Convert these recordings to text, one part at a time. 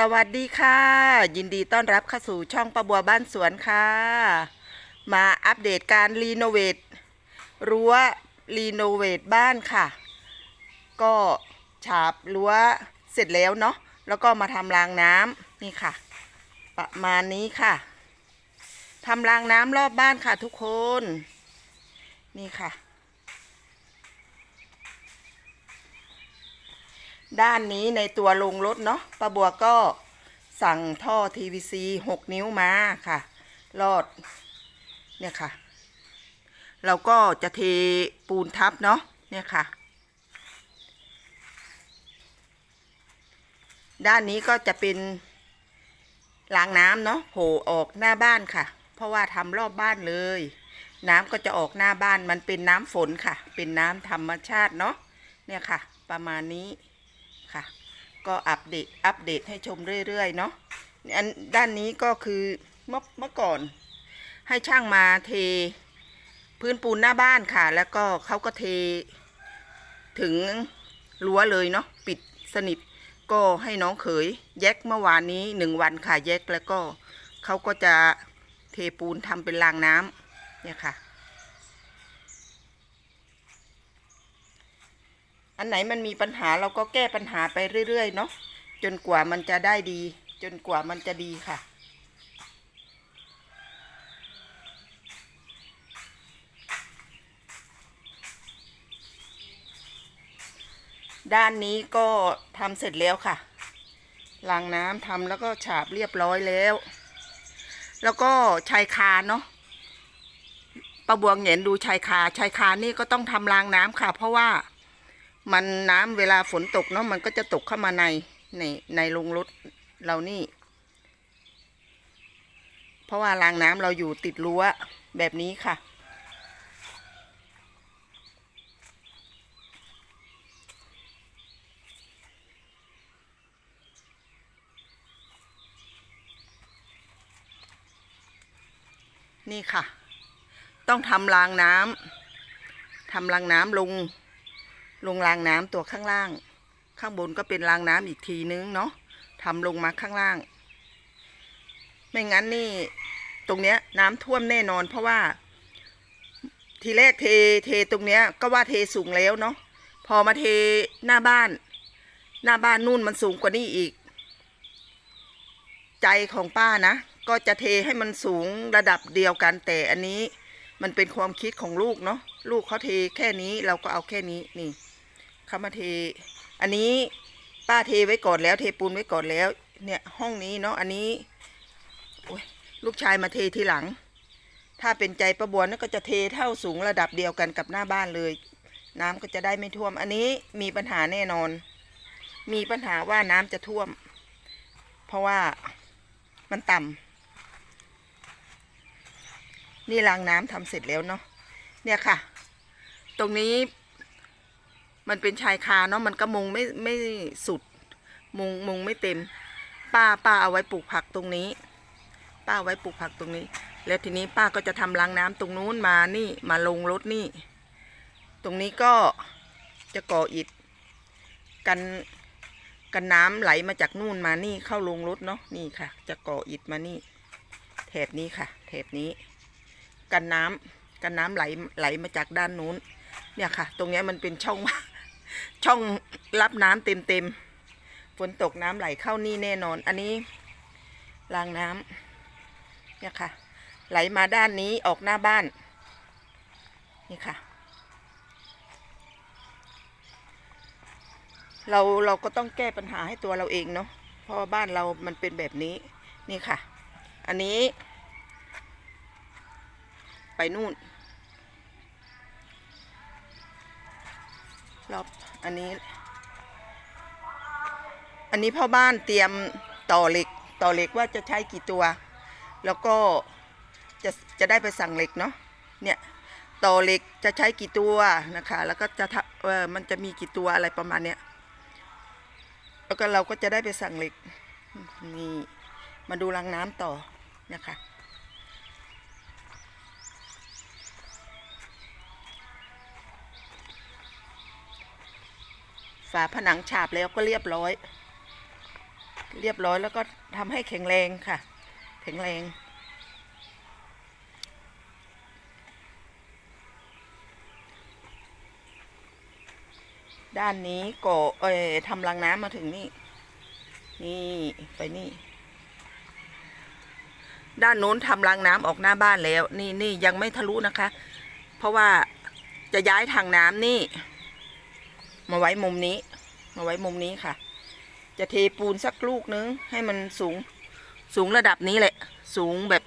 สวัสดีค่ะ ยินดีต้อนรับเข้าสู่ช่องประบัวบ้านสวนค่ะ มาอัปเดตการรีโนเวทรั้วรีโนเวทบ้านค่ะ ก็ฉาบรั้วเสร็จแล้วเนาะแล้วก็มาทำรางน้ำนี่ค่ะ ประมาณนี้ค่ะทำรางน้ำรอบบ้านค่ะทุกคน นี่ค่ะ ด้านนี้ในตัวลงรถเนาะป้าบัวก็สั่งท่อ TVC 6 นิ้วมาค่ะรอด เนี่ยค่ะ เราก็จะเทปูนทับเนาะ เนี่ยค่ะ ด้านนี้ก็จะเป็นรางน้ำเนาะโผล่ออกหน้าบ้านค่ะ เพราะว่าทำรอบบ้านเลย น้ำก็จะออกหน้าบ้านมันเป็นน้ำฝนค่ะ เป็นน้ำธรรมชาติเนาะ เนี่ยค่ะ ประมาณนี้ ก็อัปเดตอัปเดตให้ชมเรื่อยๆเนาะอันด้านนี้ก็คือเมื่อเมื่อก่อน ให้ช่างมาเท พื้นปูนหน้าบ้านค่ะ แล้วก็เขาก็เทถึงรั้วเลยเนาะปิดสนิทก็ให้น้องเขยแยกเมื่อวานนี้หนึ่งวันค่ะแยกแล้วก็เขาก็จะเทปูนทำเป็นรางน้ำเนี่ยค่ะ อันไหนมันมีปัญหาเราก็แก้ปัญหาไปเรื่อยๆเนาะจนกว่ามันจะได้ดี จนกว่ามันจะดีค่ะ ด้านนี้ก็ทำเสร็จแล้วค่ะรางน้ำทำแล้วก็ฉาบเรียบร้อยแล้ว แล้วก็ชายคาเนาะประบวงเห็นดูชายคาชายคานี่ก็ต้องทำรางน้ำค่ะ เพราะว่า มันน้ำเวลาฝนตกเนาะมันก็จะตกเข้ามาในในในโรงรถเรานี่ เพราะว่ารางน้ำเราอยู่ติดรั้วแบบนี้ค่ะ นี่ค่ะ ต้องทำรางน้ำทำรางน้ำลง ลงรางน้ำตัวข้างล่าง ข้างบนก็เป็นรางน้ำอีกทีนึงเนาะทำลงมาข้างล่าง ไม่งั้นนี่ตรงเนี้ยน้ำท่วมแน่นอน เพราะว่า ทีแรกเทเทตรงเนี้ยก็ว่าเทสูงแล้วเนาะพอมาเทหน้าบ้าน หน้าบ้านนู่นมันสูงกว่านี้อีก ใจของป้านะ ก็จะเทให้มันสูงระดับเดียวกันแต่อันนี้มันเป็นความคิดของลูกเนาะลูกเขาเทแค่นี้เราก็เอาแค่นี้นี่ เขามาเท อันนี้ป้าเทไว้ก่อนแล้ว เทปูนไว้ก่อนแล้ว เนี่ยห้องนี้เนาะอันนี้ลูกชายมาเททีหลัง ถ้าเป็นใจประบวนก็จะเทเท่าสูงระดับเดียวกันกับหน้าบ้านเลย น้ำก็จะได้ไม่ท่วม อันนี้มีปัญหาแน่นอน มีปัญหาว่าน้ำจะท่วม เพราะว่ามันต่ำนี่รางน้ำทำเสร็จแล้วเนาะเนี่ยค่ะ ตรงนี้ มันเป็นชายคาเนาะมันก็มุงไม่ไม่สุด มุงมุงไม่เต็ม ป้าป้าเอาไว้ปลูกผักตรงนี้ ป้าเอาไว้ปลูกผักตรงนี้ แล้วทีนี้ป้าก็จะทำรางน้ำตรงนู้นมานี่มาลงรถนี่ ตรงนี้ก็จะก่ออิฐกันกันน้ำไหลมาจากนู่นมานี่เข้าลงรถเนาะนี่ค่ะ จะก่ออิฐมานี่แถบนี้ค่ะ แถบนี้ กันน้ำกันน้ำไหลไหลมาจากด้านนู้นเนี่ยค่ะ ตรงเนี้ยมันเป็นช่อง ช่องรับน้ำเต็มเต็มฝนตกน้ำไหลเข้านี่แน่นอน อันนี้รางน้ำเนี่ยค่ะ ไหลมาด้านนี้ออกหน้าบ้าน นี่ค่ะ เราเราก็ต้องแก้ปัญหาให้ตัวเราเองเนาะเพราะบ้านเรามันเป็นแบบนี้ นี่ค่ะ อันนี้ ไปนู่นรอบ อันนี้ อันนี้พ่อบ้านเตรียมต่อเหล็ก ต่อเหล็กว่าจะใช้กี่ตัว แล้วก็จะจะได้ไปสั่งเหล็กเนาะ เนี่ยต่อเหล็กจะใช้กี่ตัวนะคะ แล้วก็จะทำเออมันจะมีกี่ตัวอะไรประมาณเนี้ย แล้วก็เราก็จะได้ไปสั่งเหล็ก นี่ มาดูรางน้ำต่อนะคะ ฝาผนังฉาบแล้วก็เรียบร้อย เรียบร้อยแล้วก็ทำให้แข็งแรงค่ะ แข็งแรง ด้านนี้ก่อเอ่อทำรางน้ำมาถึงนี่ นี่ไปนี่ ด้านโน้นทำรางน้ำออกหน้าบ้านแล้ว นี่นี่ยังไม่ทะลุนะคะ เพราะว่าจะย้ายทางน้ำนี่ มาไว้มุมนี้ มาไว้มุมนี้ค่ะ จะเทปูนสักลูกนึง ให้มันสูงสูงระดับนี้แหละ สูงแบบ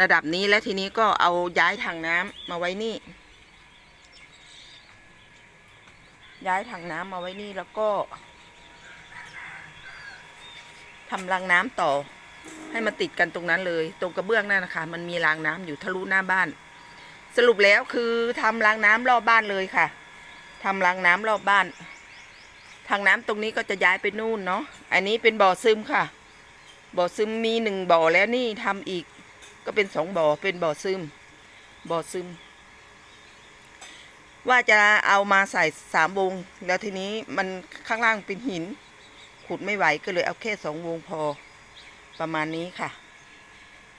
ระดับนี้แล้วทีนี้ก็เอาย้ายทางน้ำมาไว้นี่ ย้ายถังน้ำมาไว้นี่แล้วก็ทำรางน้ำต่อ ให้มันติดกันตรงนั้นเลย ตรงกระเบื้องนั่นนะคะ มันมีรางน้ำอยู่ทะลุหน้าบ้าน สรุปแล้วคือทำรางน้ำรอบบ้านเลยค่ะ ทำรางน้ำรอบบ้าน ทางน้ำตรงนี้ก็จะย้ายไปนู่นเนาะ อันนี้เป็นบ่อซึมค่ะ บ่อซึมมีหนึ่งบ่อแล้วนี่ทำอีก ก็เป็นสองบ่อ เป็นบ่อซึม บ่อซึม ว่าจะเอามาใส่สามวง แล้วทีนี้มันข้างล่างเป็นหิน ขุดไม่ไหวก็เลยเอาแค่สองวงพอ ประมาณนี้ค่ะ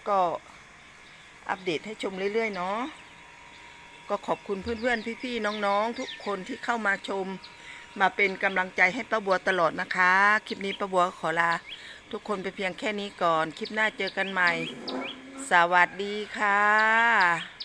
ก็อัปเดตให้ชมเรื่อยๆเนาะ ก็ขอบคุณเพื่อนๆพี่ๆน้องๆ ทุกคนที่เข้ามาชม มาเป็นกำลังใจให้ป้าบัวตลอดนะคะ คลิปนี้ป้าบัวขอลา ทุกคนไปเพียงแค่นี้ก่อน คลิปหน้าเจอกันใหม่ สวัสดีค่ะ